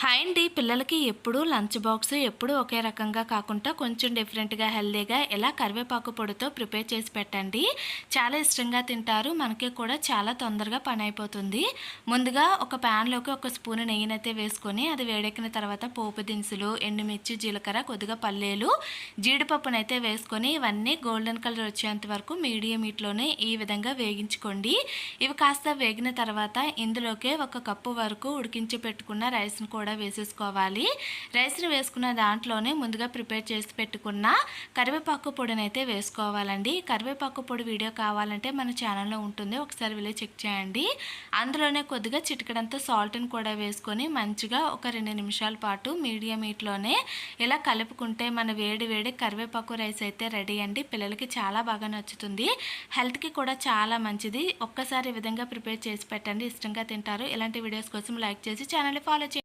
Hi అండి. పిల్లలకి ఎప్పుడు లంచ్ బాక్స్ ఎప్పుడు ఒకే రకంగా కాకుండా కొంచెం డిఫరెంట్గా హెల్దీగా ఇలా కరివేపాకు పొడితో ప్రిపేర్ చేసి పెట్టండి. చాలా ఇష్టంగా తింటారు. మనకి కూడా చాలా తొందరగా పని అయిపోతుంది. ముందుగా ఒక ప్యాన్లోకి ఒక స్పూన్ నెయ్యినైతే వేసుకొని అది వేడెక్కిన తర్వాత పోపు దినుసులు ఎండుమిర్చి జీలకర్ర కొద్దిగా పల్లీలు జీడిపప్పునైతే వేసుకొని ఇవన్నీ గోల్డెన్ కలర్ వచ్చేంత వరకు మీడియం హీట్లోనే ఈ విధంగా వేగించుకోండి. ఇవి కాస్త వేగిన తర్వాత ఇందులోకే ఒక కప్పు వరకు ఉడికించి పెట్టుకున్న రైస్ను కూడా కూడా వేసేసుకోవాలి. రైస్ని వేసుకున్న దాంట్లోనే ముందుగా ప్రిపేర్ చేసి పెట్టుకున్న కరివేపాకు పొడిని అయితే వేసుకోవాలండి. కరివేపాకు పొడి వీడియో కావాలంటే మన ఛానల్లో ఉంటుంది. ఒకసారి వెళ్ళి చెక్ చేయండి. అందులోనే కొద్దిగా చిటికడంతో సాల్ట్ని కూడా వేసుకొని మంచిగా ఒక రెండు నిమిషాల పాటు మీడియం హీట్లోనే ఇలా కలుపుకుంటే మన వేడి వేడి కరివేపాకు రైస్ అయితే రెడీ అండి. పిల్లలకి చాలా బాగా నచ్చుతుంది. హెల్త్కి కూడా చాలా మంచిది. ఒక్కసారి ఈ విధంగా ప్రిపేర్ చేసి పెట్టండి. ఇష్టంగా తింటారు. ఇలాంటి వీడియోస్ కోసం లైక్ చేసి ఛానల్ని ఫాలో చేయండి.